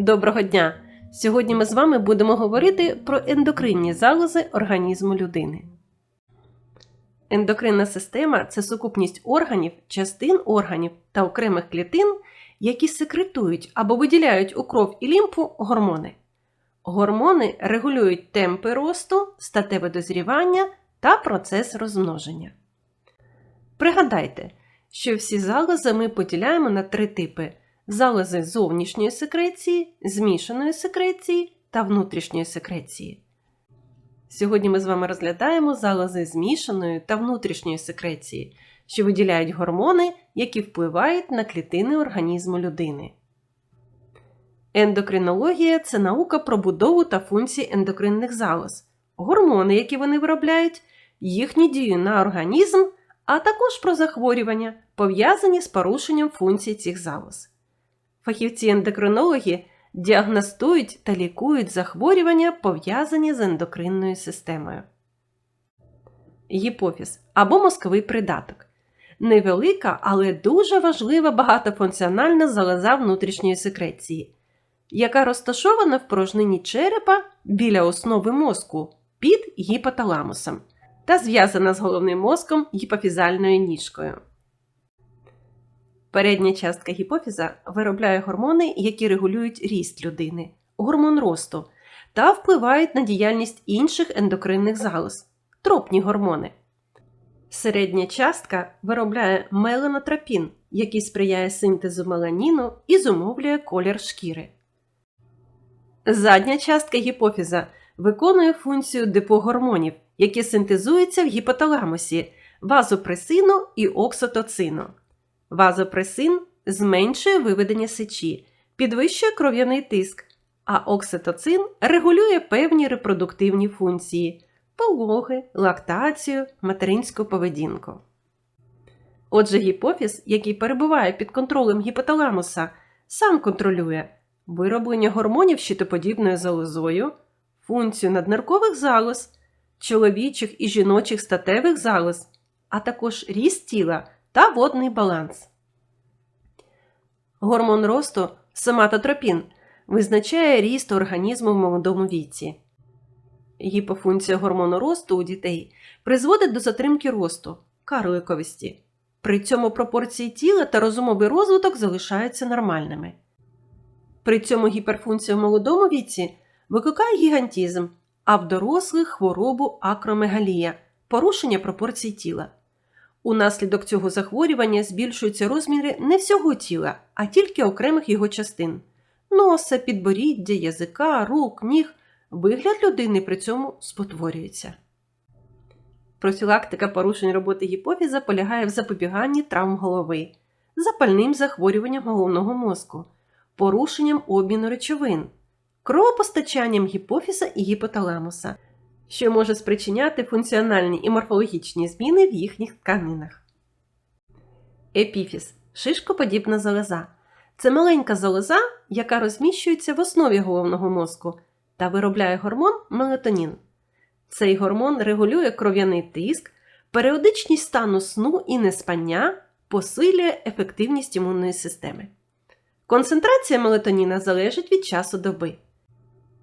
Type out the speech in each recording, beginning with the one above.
Доброго дня! Сьогодні ми з вами будемо говорити про ендокринні залози організму людини. Ендокринна система це сукупність органів, частин органів та окремих клітин, які секретують або виділяють у кров і лімфу гормони. Гормони регулюють темпи росту, статеве дозрівання та процес розмноження. Пригадайте, що всі залози ми поділяємо на три типи: залози зовнішньої секреції, змішаної секреції та внутрішньої секреції. Сьогодні ми з вами розглядаємо залози змішаної та внутрішньої секреції, що виділяють гормони, які впливають на клітини організму людини. Ендокринологія це наука про будову та функції ендокринних залоз, гормони, які вони виробляють, їхню дію на організм, а також про захворювання, пов'язані з порушенням функцій цих залоз. Фахівці ендокринологи діагностують та лікують захворювання, пов'язані з ендокринною системою. Гіпофіз або мозковий придаток. Невелика, але дуже важлива багатофункціональна залоза внутрішньої секреції, яка розташована в порожнині черепа біля основи мозку під гіпоталамусом та зв'язана з головним мозком гіпофізальною ніжкою. Передня частка гіпофіза виробляє гормони, які регулюють ріст людини, гормон росту та впливають на діяльність інших ендокринних залоз тропні гормони. Середня частка виробляє меланотропін, який сприяє синтезу меланіну і зумовлює колір шкіри. Задня частка гіпофіза виконує функцію гормонів, які синтезуються в гіпоталамусі, вазопресину і окситоцину. Вазопресин зменшує виведення сечі, підвищує кров'яний тиск, а окситоцин регулює певні репродуктивні функції пологи, лактацію, материнську поведінку. Отже, гіпофіз, який перебуває під контролем гіпоталамуса, сам контролює вироблення гормонів щитоподібною залозою, функцію надниркових залоз, чоловічих і жіночих статевих залоз, а також ріст тіла та водний баланс. Гормон росту соматотропін визначає ріст організму в молодому віці. Гіпофункція гормону росту у дітей призводить до затримки росту карликовості. При цьому пропорції тіла та розумовий розвиток залишаються нормальними. При цьому гіперфункція в молодому віці викликає гігантізм, а в дорослих хворобу акромегалія порушення пропорцій тіла. Унаслідок цього захворювання збільшуються розміри не всього тіла, а тільки окремих його частин носа, підборіддя, язика, рук, ніг. Вигляд людини при цьому спотворюється. Профілактика порушень роботи гіпофіза полягає в запобіганні травм голови, запальним захворюванням головного мозку, порушенням обміну речовин, кровопостачанням гіпофіза і гіпоталамуса, що може спричиняти функціональні і морфологічні зміни в їхніх тканинах. Епіфіз шишкоподібна залоза. Це маленька залоза, яка розміщується в основі головного мозку та виробляє гормон мелатонін. Цей гормон регулює кров'яний тиск, періодичність стану сну і неспання, посилює ефективність імунної системи. Концентрація мелатоніна залежить від часу доби.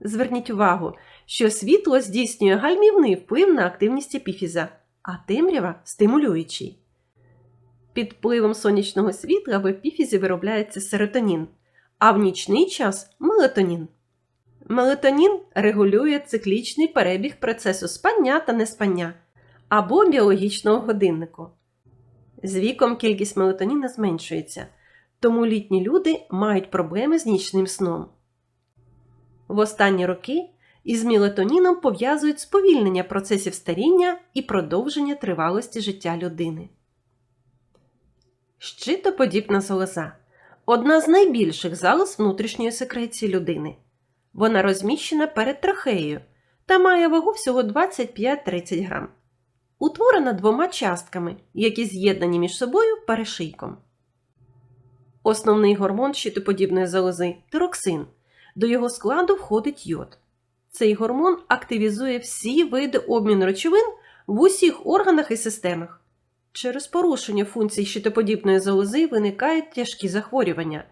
Зверніть увагу, що світло здійснює гальмівний вплив на активність епіфіза, а темрява стимулюючий. Під впливом сонячного світла в епіфізі виробляється серотонін, а в нічний час мелатонін. Мелатонін регулює циклічний перебіг процесу спання та неспання або біологічного годиннику. З віком кількість мелатоніна зменшується, тому літні люди мають проблеми з нічним сном. В останні роки із мелатоніном пов'язують сповільнення процесів старіння і продовження тривалості життя людини. Щитоподібна залоза одна з найбільших залоз внутрішньої секреції людини. Вона розміщена перед трахеєю та має вагу всього 25-30 грам. Утворена двома частками, які з'єднані між собою перешийком. Основний гормон щитоподібної залози тироксин. До його складу входить йод. Цей гормон активізує всі види обміну речовин в усіх органах і системах. Через порушення функцій щитоподібної залози виникають тяжкі захворювання.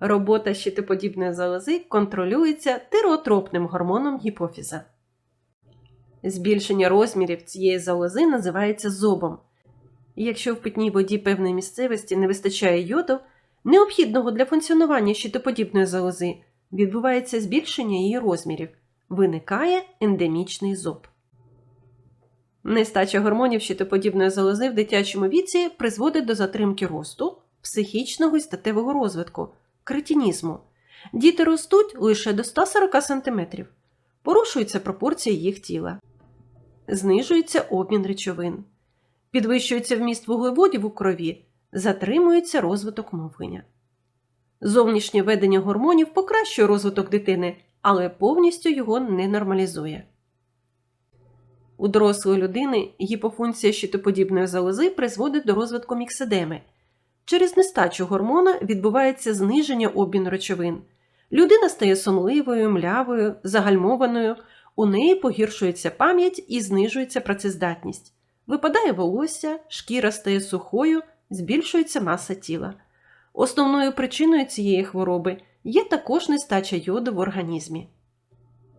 Робота щитоподібної залози контролюється тиреотропним гормоном гіпофіза. Збільшення розмірів цієї залози називається зобом. Якщо в питній воді певної місцевості не вистачає йоду, необхідного для функціонування щитоподібної залози, відбувається збільшення її розмірів, виникає ендемічний зоб. Нестача гормонів щитоподібної залози в дитячому віці призводить до затримки росту, психічного і статевого розвитку, кретінізму. Діти ростуть лише до 140 см, порушуються пропорції їх тіла, знижується обмін речовин, підвищується вміст вуглеводів у крові, затримується розвиток мовлення. Зовнішнє ведення гормонів покращує розвиток дитини, але повністю його не нормалізує. У дорослої людини гіпофункція щитоподібної залози призводить до розвитку мікседеми. Через нестачу гормона відбувається зниження обміну речовин. Людина стає сонливою, млявою, загальмованою, у неї погіршується пам'ять і знижується працездатність. Випадає волосся, шкіра стає сухою, збільшується маса тіла. Основною причиною цієї хвороби є також нестача йоду в організмі.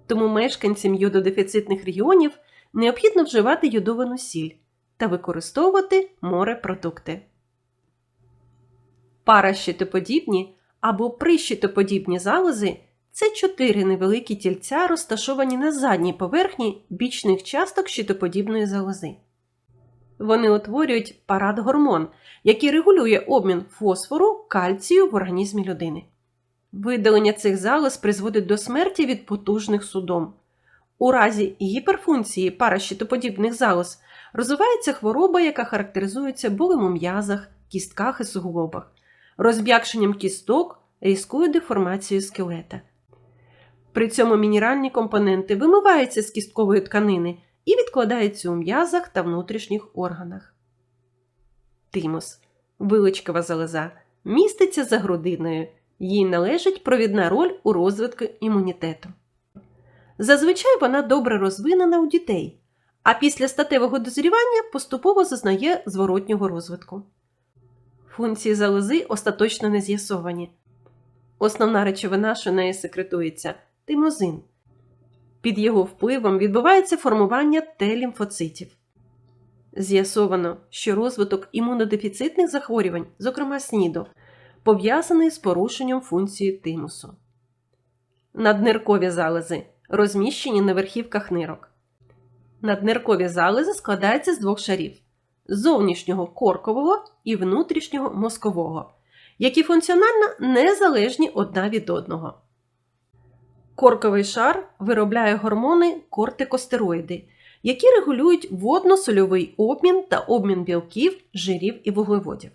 Тому мешканцям йододефіцитних регіонів необхідно вживати йодовану сіль та використовувати морепродукти. Паращитоподібні або прищитоподібні залози це чотири невеликі тільця, розташовані на задній поверхні бічних часток щитоподібної залози. Вони утворюють парадгормон, який регулює обмін фосфору, кальцію в організмі людини. Видалення цих залоз призводить до смерті від потужних судом. У разі гіперфункції паращитоподібних залоз розвивається хвороба, яка характеризується болем у м'язах, кістках і суглобах, розб'якшенням кісток, різкою деформацією скелета. При цьому мінеральні компоненти вимиваються з кісткової тканини і відкладаються у м'язах та внутрішніх органах. Тимус виличкова залоза міститься за грудиною, їй належить провідна роль у розвитку імунітету. Зазвичай вона добре розвинена у дітей, а після статевого дозрівання поступово зазнає зворотнього розвитку. Функції залози остаточно не з'ясовані. Основна речовина, що нею секретується тимозин. Під його впливом відбувається формування Т-лімфоцитів. З'ясовано, що розвиток імунодефіцитних захворювань, зокрема СНІДу, пов'язаний з порушенням функції тимусу. Надниркові залози розміщені на верхівках нирок. Надниркові залози складаються з двох шарів зовнішнього коркового і внутрішнього мозкового, які функціонально незалежні одна від одного. Корковий шар виробляє гормони кортикостероїди, які регулюють водно-сольовий обмін та обмін білків, жирів і вуглеводів.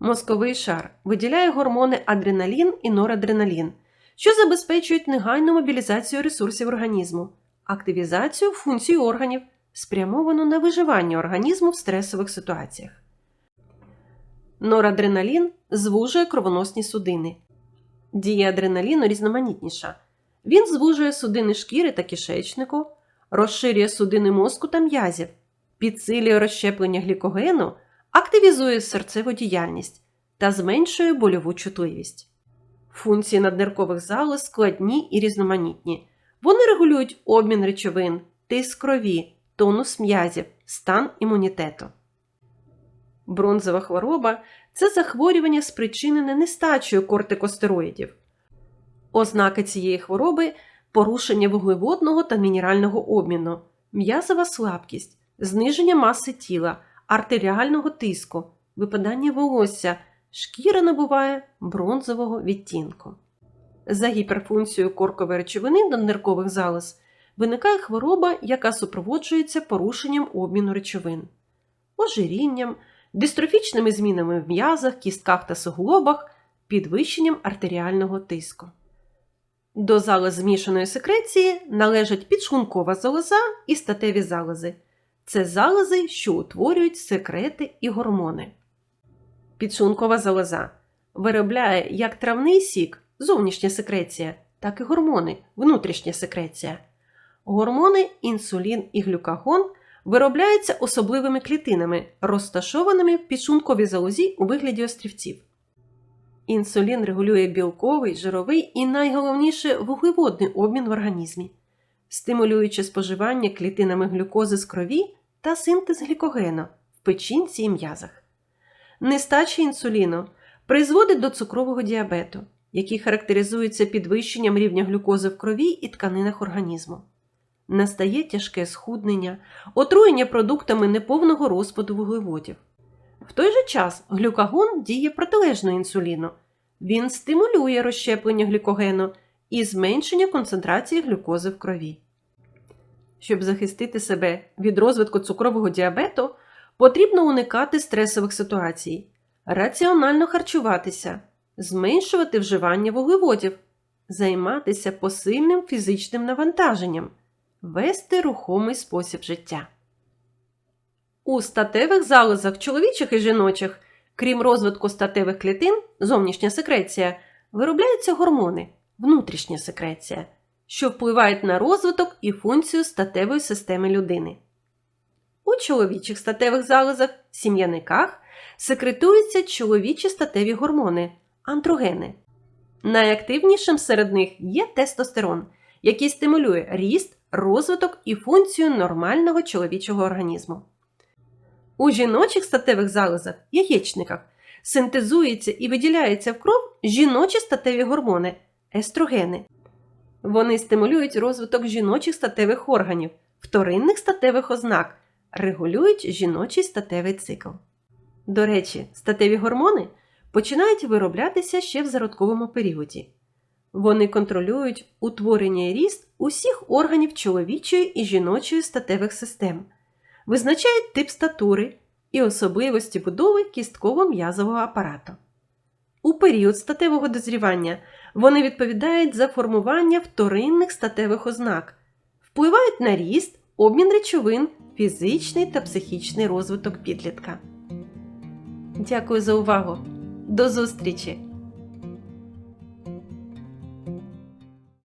Мозковий шар виділяє гормони адреналін і норадреналін, що забезпечують негайну мобілізацію ресурсів організму, активізацію функцій органів, спрямовану на виживання організму в стресових ситуаціях. Норадреналін звужує кровоносні судини. Дія адреналіну різноманітніша. Він звужує судини шкіри та кишечнику, розширює судини мозку та м'язів, підсилює розщеплення глікогену, активізує серцеву діяльність та зменшує больову чутливість. Функції надниркових залоз складні і різноманітні. Вони регулюють обмін речовин, тиск крові, тонус м'язів, стан імунітету. Бронзова хвороба це захворювання, спричинене нестачею кортикостероїдів. Ознаки цієї хвороби порушення вуглеводного та мінерального обміну, м'язова слабкість, зниження маси тіла, артеріального тиску, випадання волосся, шкіра набуває бронзового відтінку. За гіперфункцією коркової речовини до ниркових залоз виникає хвороба, яка супроводжується порушенням обміну речовин, ожирінням, дистрофічними змінами в м'язах, кістках та суглобах, підвищенням артеріального тиску. До залоз змішаної секреції належать підшлункова залоза і статеві залози. Це залози, що утворюють секрети і гормони. Підшлункова залоза виробляє як травний сік, зовнішня секреція, так і гормони, внутрішня секреція. Гормони інсулін і глюкагон виробляються особливими клітинами, розташованими в підшлунковій залозі у вигляді острівців. Інсулін регулює білковий, жировий і найголовніше вуглеводний обмін в організмі, стимулюючи споживання клітинами глюкози з крові та синтез глікогену в печінці і м'язах. Нестача інсуліну призводить до цукрового діабету, який характеризується підвищенням рівня глюкози в крові і тканинах організму. Настає тяжке схуднення, отруєння продуктами неповного розпаду вуглеводів. В той же час глюкагон діє протилежно інсуліну. Він стимулює розщеплення глікогену і зменшення концентрації глюкози в крові. Щоб захистити себе від розвитку цукрового діабету, потрібно уникати стресових ситуацій, раціонально харчуватися, зменшувати вживання вуглеводів, займатися посильним фізичним навантаженням, вести рухомий спосіб життя. У статевих залозах чоловічих і жіночих, крім розвитку статевих клітин, зовнішня секреція, виробляються гормони, внутрішня секреція, що впливають на розвиток і функцію статевої системи людини. У чоловічих статевих залозах, сім'яниках, секретуються чоловічі статеві гормони андрогени. Найактивнішим серед них є тестостерон, який стимулює ріст, розвиток і функцію нормального чоловічого організму. У жіночих статевих залозах, яєчниках, синтезуються і виділяються в кров жіночі статеві гормони естрогени. Вони стимулюють розвиток жіночих статевих органів, вторинних статевих ознак, регулюють жіночий статевий цикл. До речі, статеві гормони починають вироблятися ще в зародковому періоді. Вони контролюють утворення і ріст усіх органів чоловічої і жіночої статевих систем, визначають тип статури і особливості будови кістково-м'язового апарату. У період статевого дозрівання вони відповідають за формування вторинних статевих ознак, впливають на ріст, обмін речовин, фізичний та психічний розвиток підлітка. Дякую за увагу! До зустрічі!